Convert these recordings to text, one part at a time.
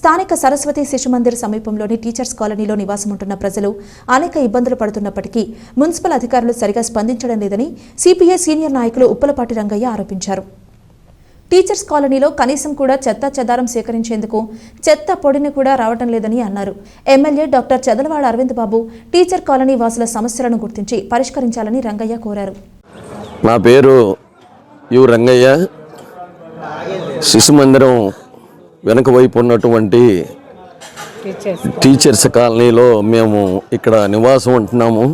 స్థానిక సరస్వతి శిశు మందిర్ సమీపంలోని టీచర్స్ కాలనీలో నివాసం ఉంటున్న ప్రజలు అనేక ఇబ్బందులు పడుతున్నప్పటికీ మున్సిపల్ అధికారులు సరిగా స్పందించడం లేదని సిపిఐ సీనియర్ నాయకులు ఉప్పలపాటి రంగయ్య ఆరోపించారు. టీచర్స్ కాలనీలో కనీసం కూడా చెత్త చెదారం సేకరించేందుకు చెత్త పొడిని కూడా రావటం లేదని అన్నారు. MLA doctor Chedalavada Aravind Babu teacher colony వాసుల సమస్యలను గుర్తించి పరిష్కరించాలని రంగయ్య కోరారు. నా పేరు యు రంగయ్య. శిశు మందిరం వెనక వైపు ఉన్నటువంటి టీచర్స్ కాలనీలో మేము ఇక్కడ నివాసం ఉంటున్నాము.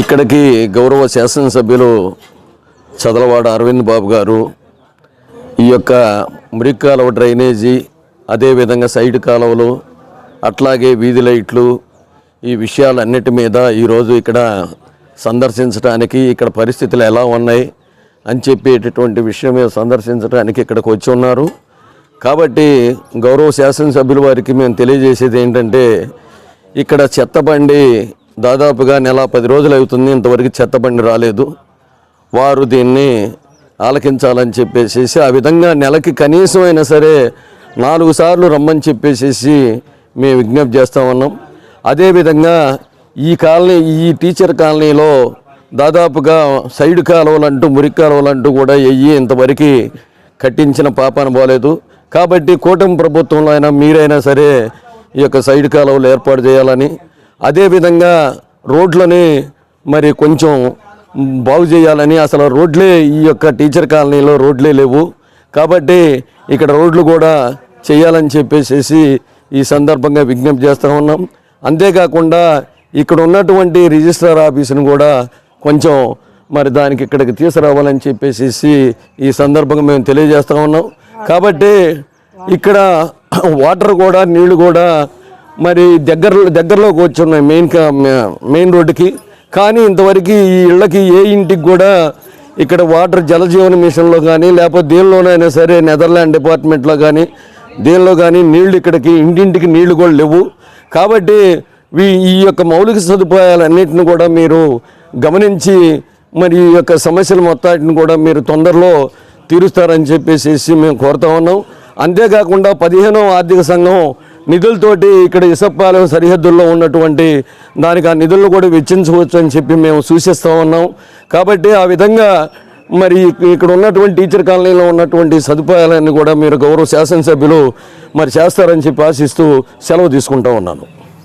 ఇక్కడికి గౌరవ శాసనసభ్యులు చదలవాడ అరవింద్ బాబు గారు ఈ యొక్క మురికి కాలువ డ్రైనేజీ అదేవిధంగా సైడ్ కాలువలు అట్లాగే వీధి లైట్లు ఈ విషయాలన్నిటి మీద ఈరోజు ఇక్కడ సందర్శించడానికి ఇక్కడ పరిస్థితులు ఎలా ఉన్నాయి అని చెప్పేటటువంటి విషయం మీద సందర్శించడానికి ఇక్కడికి వచ్చి ఉన్నారు. కాబట్టి గౌరవ శాసనసభ్యుల వారికి మేము తెలియజేసేది ఏంటంటే ఇక్కడ చెత్త బండి దాదాపుగా నెల పది రోజులు అవుతుంది ఇంతవరకు చెత్త బండి రాలేదు. వారు దీన్ని ఆలకించాలని చెప్పేసి ఆ విధంగా నెలకి కనీసం అయినా సరే నాలుగు సార్లు రమ్మని చెప్పేసి మేము విజ్ఞప్తి చేస్తా ఉన్నాం. అదేవిధంగా ఈ కాలనీ ఈ టీచర్ కాలనీలో దాదాపుగా సైడ్ కాలువలంటూ మురికి కాలువలంటూ కూడా వెయ్యి ఇంతవరకు కట్టించిన పాపాన పోలేదు. కాబట్టి కూటమి ప్రభుత్వంలో అయినా మీరైనా సరే ఈ యొక్క సైడ్ కాలువలు ఏర్పాటు చేయాలని అదేవిధంగా రోడ్లని మరి కొంచెం బాగు చేయాలని అసలు రోడ్లే ఈ యొక్క టీచర్ కాలనీలో రోడ్లే లేవు. కాబట్టి ఇక్కడ రోడ్లు కూడా చేయాలని చెప్పేసి ఈ సందర్భంగా విజ్ఞప్తి చేస్తూ ఉన్నాం. అంతేకాకుండా ఇక్కడ ఉన్నటువంటి రిజిస్ట్రార్ ఆఫీసును కూడా కొంచెం మరి దానికి ఇక్కడికి తీసుకురావాలని చెప్పేసి ఈ సందర్భంగా మేము తెలియజేస్తూ ఉన్నాం. కాబట్టి ఇక్కడ వాటర్ కూడా నీళ్ళు కూడా మరి దగ్గర దగ్గరలోకి వచ్చి ఉన్నాయి మెయిన్ మెయిన్ రోడ్డుకి. కానీ ఇంతవరకు ఈ ఇళ్ళకి ఏ ఇంటికి కూడా ఇక్కడ వాటర్ జలజీవన మిషన్లో కానీ లేకపోతే దేనిలోనైనా సరే నెదర్లాండ్ డిపార్ట్మెంట్లో కానీ దేనిలో కానీ నీళ్ళు ఇక్కడికి ఇంటింటికి నీళ్ళు కూడా లేవు. కాబట్టి ఈ యొక్క మౌలిక సదుపాయాలన్నింటిని కూడా మీరు గమనించి మరి ఈ యొక్క సమస్యలు మొత్తాన్ని కూడా మీరు తొందరలో తీరుస్తారని చెప్పేసి మేము కోరుతా ఉన్నాం. అంతేకాకుండా పదిహేనవ ఆర్థిక సంఘం నిధులతోటి ఇక్కడ ఇసప్పాలెం సరిహద్దుల్లో ఉన్నటువంటి దానికి ఆ నిధులను కూడా వెచ్చించవచ్చు అని చెప్పి మేము సూచిస్తూ ఉన్నాం. కాబట్టి ఆ విధంగా మరి ఇక్కడ ఉన్నటువంటి టీచర్ కాలనీలో ఉన్నటువంటి సదుపాయాలన్నీ కూడా మీరు గౌరవ శాసనసభ్యులు మరి చేస్తారని చెప్పి ఆశిస్తూ సెలవు తీసుకుంటా ఉన్నాను.